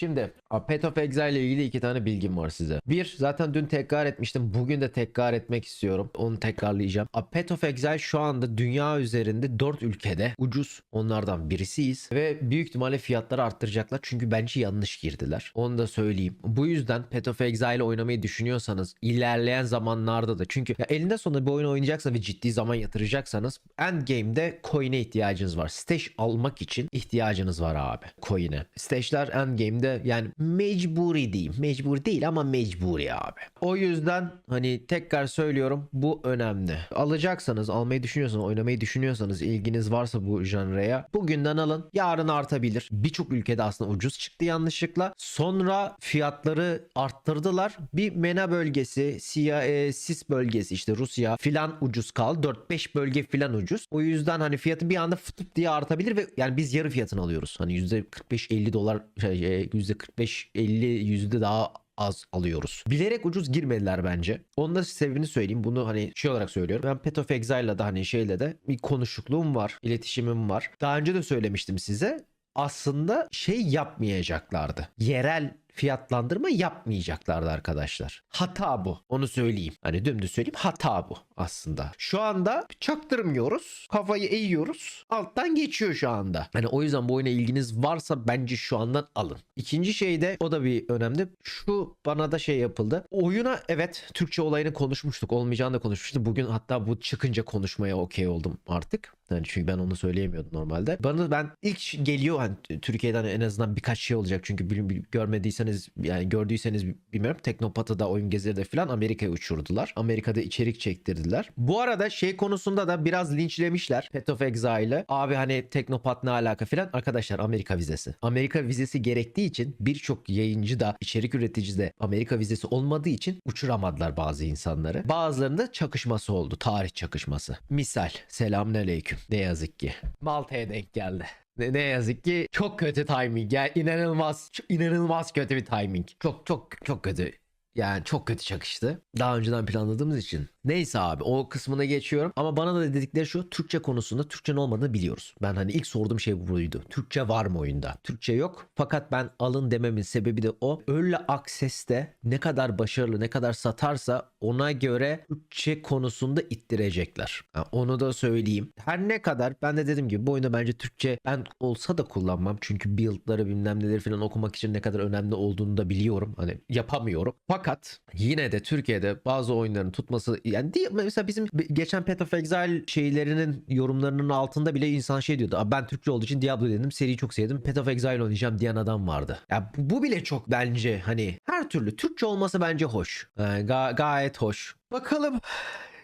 Şimdi Path of Exile ile ilgili iki tane bilgim var size. Bir zaten dün tekrar etmiştim. Bugün de tekrar etmek istiyorum. Onu tekrarlayacağım. A, Path of Exile şu anda dünya üzerinde 4 ülkede ucuz. Onlardan birisiyiz. Ve büyük ihtimalle fiyatları arttıracaklar. Çünkü bence yanlış girdiler. Onu da söyleyeyim. Bu yüzden Path of Exile oynamayı düşünüyorsanız ilerleyen zamanlarda da çünkü ya elinde sonunda bir oyun oynayacaksanız ve ciddi zaman yatıracaksanız endgame'de coin'e ihtiyacınız var. Stash almak için ihtiyacınız var abi coin'e. Stash'ler endgame'de yani mecburi diyeyim. Mecbur değil ama mecburi abi. O yüzden hani tekrar söylüyorum bu önemli. Alacaksanız almayı düşünüyorsanız oynamayı düşünüyorsanız ilginiz varsa bu janraya bugünden alın. Yarın artabilir. Birçok ülkede aslında ucuz çıktı yanlışlıkla. Sonra fiyatları arttırdılar. Bir MENA bölgesi, e, Sis bölgesi işte Rusya filan ucuz kaldı. 4-5 bölge filan ucuz. O yüzden hani fiyatı bir anda fıtık diye artabilir ve yani biz yarı fiyatını alıyoruz. Hani %45-50 dolar şey, e, %45-50 yüzde daha az alıyoruz. Bilerek ucuz girmediler bence. Onun da sebebini söyleyeyim. Bunu hani şey olarak söylüyorum. Ben Path of Exile'la da hani şeyle de bir konuşukluğum var. iletişimim var. Daha önce de söylemiştim size. Aslında şey yapmayacaklardı. Yerel fiyatlandırma yapmayacaklardı arkadaşlar. Hata bu. Onu söyleyeyim. Hani dümdüz söyleyeyim hata bu aslında. Şu anda çaktırmıyoruz. Kafayı eğiyoruz. Alttan geçiyor şu anda. Hani o yüzden bu oyuna ilginiz varsa bence şu andan alın. İkinci şey de o da bir önemli. Şu bana da şey yapıldı. Oyuna evet Türkçe olayını konuşmuştuk. Olmayacağını da konuşmuştuk. Bugün hatta bu çıkınca konuşmaya okey oldum artık. Yani çünkü ben onu söyleyemiyordum normalde. Bana ben ilk geliyor hani Türkiye'den en azından birkaç şey olacak. Çünkü bil- görmediyseniz yani gördüyseniz bilmiyorum. Teknopata'da oyun gezide falan Amerika'ya uçurdular. Amerika'da içerik çektirdiler. Bu arada şey konusunda da biraz linçlemişler. Path of Exile'ı. Abi hani Teknopat ne alaka falan. Arkadaşlar Amerika vizesi. Amerika vizesi gerektiği için birçok yayıncı da içerik üreticisi de Amerika vizesi olmadığı için uçuramadılar bazı insanları. Bazılarında çakışması oldu. Tarih çakışması. Misal. Selamünaleyküm. Ne yazık ki. Malta'ya denk geldi. Ne, ne yazık ki çok kötü timing. Yani inanılmaz inanılmaz kötü bir timing. Çok çok çok kötü. Yani çok kötü çakıştı. Daha önceden planladığımız için. Neyse abi o kısmına geçiyorum. Ama bana da dedikleri şu Türkçe konusunda Türkçenin olmadığını biliyoruz. Ben hani ilk sorduğum şey buydu. Türkçe var mı oyunda? Türkçe yok. Fakat ben alın dememin sebebi de o. Early Access'te ne kadar başarılı ne kadar satarsa ona göre Türkçe konusunda ittirecekler. Ha, onu da söyleyeyim. Her ne kadar ben de dediğim gibi bu oyunda bence Türkçe ben olsa da kullanmam. Çünkü build'ları bilmem neleri falan okumak için ne kadar önemli olduğunu da biliyorum. Hani yapamıyorum. Fakat yine de Türkiye'de bazı oyunların tutması yani değil, mesela bizim geçen Path of Exile şeylerinin yorumlarının altında bile insan şey diyordu. "Abi Ben Türkçe olduğu için Diablo dedim. Seriyi çok sevdim. Path of Exile oynayacağım diyen adam vardı. Ya bu, bu bile çok bence hani her türlü Türkçe olması bence hoş. Yani ga- gayet hoş. Bakalım.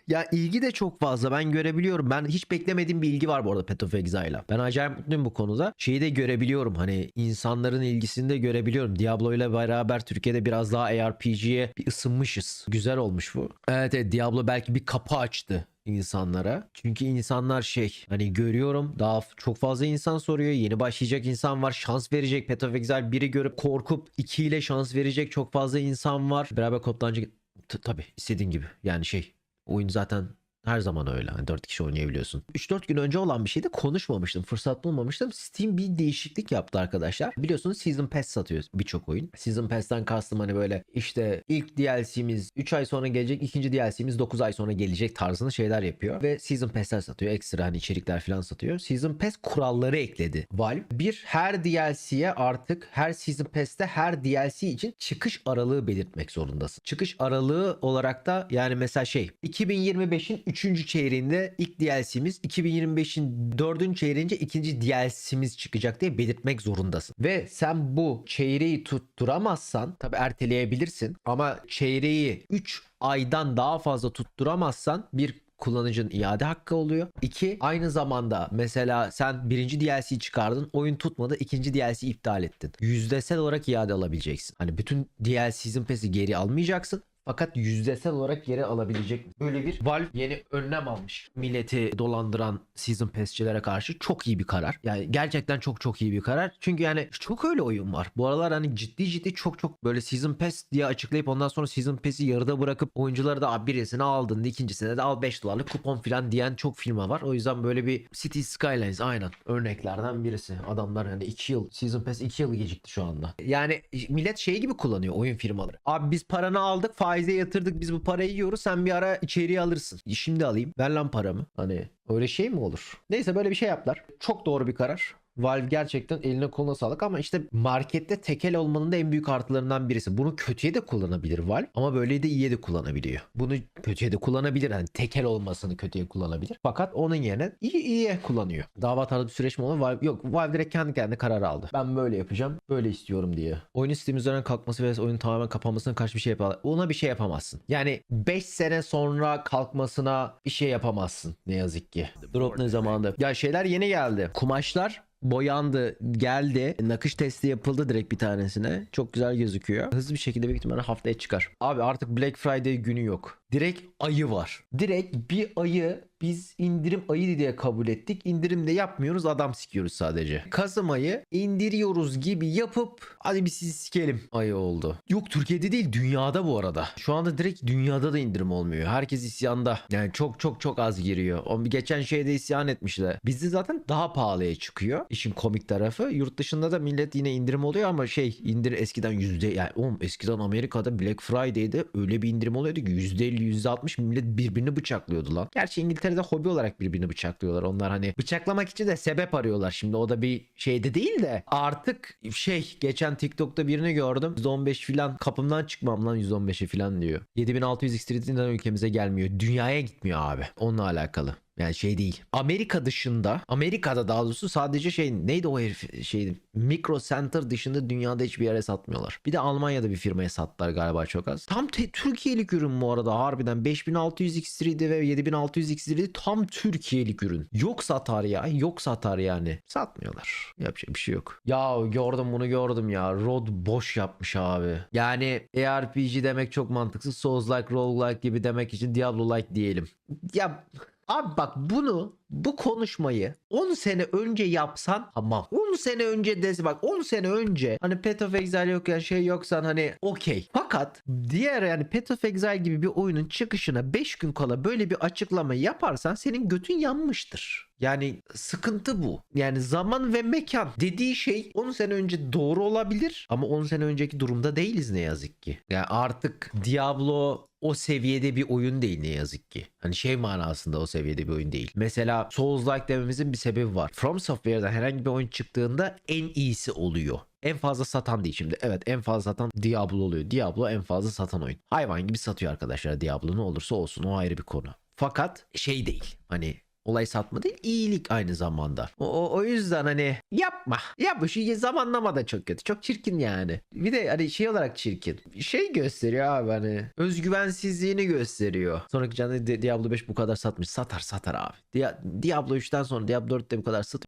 Ya ilgi de çok fazla ben görebiliyorum. Ben hiç beklemediğim bir ilgi var bu arada Path of Exile'a. Ben acayip mutluyum bu konuda. Şeyi de görebiliyorum hani insanların ilgisini de görebiliyorum. Diablo ile beraber Türkiye'de biraz daha ARPG'ye bir ısınmışız. Güzel olmuş bu. Evet, evet Diablo belki bir kapı açtı insanlara. Çünkü insanlar şey hani görüyorum daha çok fazla insan soruyor. Yeni başlayacak insan var. Şans verecek. Path of Exile 1'i görüp korkup 2 ile şans verecek çok fazla insan var. Beraber kodlanacak tabii istediğin gibi. Yani şey oyun zaten her zaman öyle. Hani 4 kişi oynayabiliyorsun. 3-4 gün önce olan bir şeyde konuşmamıştım. Fırsat bulmamıştım. Steam bir değişiklik yaptı arkadaşlar. Biliyorsunuz Season Pass satıyor birçok oyun. Season Pass'ten kastım hani böyle işte ilk DLC'miz 3 ay sonra gelecek, ikinci DLC'miz 9 ay sonra gelecek tarzında şeyler yapıyor. Ve Season Pass'ler satıyor. Ekstra hani içerikler falan satıyor. Season Pass kuralları ekledi Valve. Bir her DLC'ye artık her Season Pass'te her DLC için çıkış aralığı belirtmek zorundasın. Çıkış aralığı olarak da yani mesela şey 2025'in 3. çeyreğinde ilk DLC'miz 2025'in 4. çeyreğince ikinci DLC'miz çıkacak diye belirtmek zorundasın. Ve sen bu çeyreği tutturamazsan tabi erteleyebilirsin ama çeyreği 3 aydan daha fazla tutturamazsan bir kullanıcının iade hakkı oluyor. İki aynı zamanda mesela sen birinci DLC çıkardın oyun tutmadı ikinci DLC iptal ettin. Yüzdesel olarak iade alabileceksin. Hani bütün DLC Season Pass'i geri almayacaksın. Fakat yüzdesel olarak geri alabilecek? Böyle bir Valve yeni önlem almış. Milleti dolandıran Season Pass'çilere karşı çok iyi bir karar. Yani gerçekten çok çok iyi bir karar. Çünkü yani çok öyle oyun var. Bu aralar hani ciddi ciddi çok çok böyle Season Pass diye açıklayıp ondan sonra Season Pass'i yarıda bırakıp oyuncuları da "Abi birisini aldın ikincisine de al 5 dolarlık kupon falan diyen çok firma var. O yüzden böyle bir City Skylines aynen örneklerden birisi. Adamlar hani 2 yıl Season Pass 2 yıl gecikti şu anda. Yani millet şey gibi kullanıyor oyun firmaları. Abi biz paranı aldık faize yatırdık biz bu parayı yiyoruz sen bir ara içeriye alırsın. Şimdi alayım ver lan paramı. Hani öyle şey mi olur? Neyse böyle bir şey yaptılar. Çok doğru bir karar. Valve gerçekten eline koluna sağlık ama işte markette tekel olmanın da en büyük artılarından birisi. Bunu kötüye de kullanabilir Valve ama böyle de iyiye de kullanabiliyor. Bunu kötüye de kullanabilir. Hani tekel olmasını kötüye kullanabilir. Fakat onun yerine iyi iyiye kullanıyor. Dava tarzı bir süreç mi olur? Valve, yok Valve direkt kendi kendine karar aldı. Ben böyle yapacağım. Böyle istiyorum diye. Oyunun Steam üzerinden kalkması ve oyunun tamamen kapanmasına karşı bir şey yapamazsın. Ona bir şey yapamazsın. Yani 5 sene sonra kalkmasına bir şey yapamazsın ne yazık ki. Drop ne zamanda? Ya şeyler yeni geldi. Kumaşlar boyandı geldi. Nakış testi yapıldı direkt bir tanesine. Çok güzel gözüküyor. Hızlı bir şekilde büyük ihtimalle haftaya çıkar. Abi artık Black Friday günü yok. Direkt ayı var. Direkt bir ayı biz indirim ayı diye kabul ettik. İndirim de yapmıyoruz adam sikiyoruz sadece. Kasım ayı indiriyoruz gibi yapıp hadi bir sizi sikelim. ayı oldu. Yok Türkiye'de değil dünyada bu arada. Şu anda direkt dünyada da indirim olmuyor. Herkes isyanda. Yani çok çok çok az giriyor. O geçen şeyde isyan etmişler. Bizde zaten daha pahalıya çıkıyor. İşin komik tarafı yurt dışında da millet yine indirim oluyor ama şey indir eskiden yüzde yani oğlum eskiden Amerika'da Black Friday'de öyle bir indirim oluyordu ki yüzde 50 %60 millet birbirini bıçaklıyordu lan. Gerçi İngiltere'de hobi olarak birbirini bıçaklıyorlar. Onlar hani bıçaklamak için de sebep arıyorlar. Şimdi o da bir şeyde değil de artık şey geçen TikTok'ta birini gördüm. %15 filan kapımdan çıkmam lan %15'i filan diyor. 7600 XT'den ülkemize gelmiyor. Dünyaya gitmiyor abi. Onunla alakalı. Yani şey değil. Amerika dışında, Amerika'da daha doğrusu sadece şey neydi o herif şey Micro Center dışında dünyada hiçbir yere satmıyorlar. Bir de Almanya'da bir firmaya sattılar galiba çok az. Tam te- Türkiye'lik ürün bu arada harbiden 5600 X3'di ve 7600 X3'di tam Türkiye'lik ürün. Yok satar ya, yok satar yani. Satmıyorlar. Yapacak bir şey yok. Ya gördüm bunu gördüm ya. Rod boş yapmış abi. Yani ARPG demek çok mantıksız. Souls-like, roguelike gibi demek için Diablo-like diyelim. Ya Abi bak bunu bu konuşmayı 10 sene önce yapsan tamam. 10 sene önce dese bak 10 sene önce hani Path of Exile yok ya şey yoksan hani okey. Fakat diğer yani Path of Exile gibi bir oyunun çıkışına 5 gün kala böyle bir açıklama yaparsan senin götün yanmıştır. Yani sıkıntı bu. Yani zaman ve mekan dediği şey 10 sene önce doğru olabilir ama 10 sene önceki durumda değiliz ne yazık ki. Yani artık Diablo o seviyede bir oyun değil ne yazık ki. Hani şey manasında o seviyede bir oyun değil. Mesela Souls-like dememizin bir sebebi var. From Software'dan herhangi bir oyun çıktığında en iyisi oluyor. En fazla satan değil şimdi. Evet en fazla satan Diablo oluyor. Diablo en fazla satan oyun. Hayvan gibi satıyor arkadaşlar Diablo ne olursa olsun o ayrı bir konu. Fakat şey değil. Hani olay satma değil iyilik aynı zamanda. O, o, o yüzden hani yapma. Yapma şu zamanlama da çok kötü. Çok çirkin yani. Bir de hani şey olarak çirkin. Şey gösteriyor abi hani özgüvensizliğini gösteriyor. Sonraki canlı Di- Diablo 5 bu kadar satmış. Satar satar abi. Dia- Diablo 3'ten sonra Diablo 4'te bu kadar sat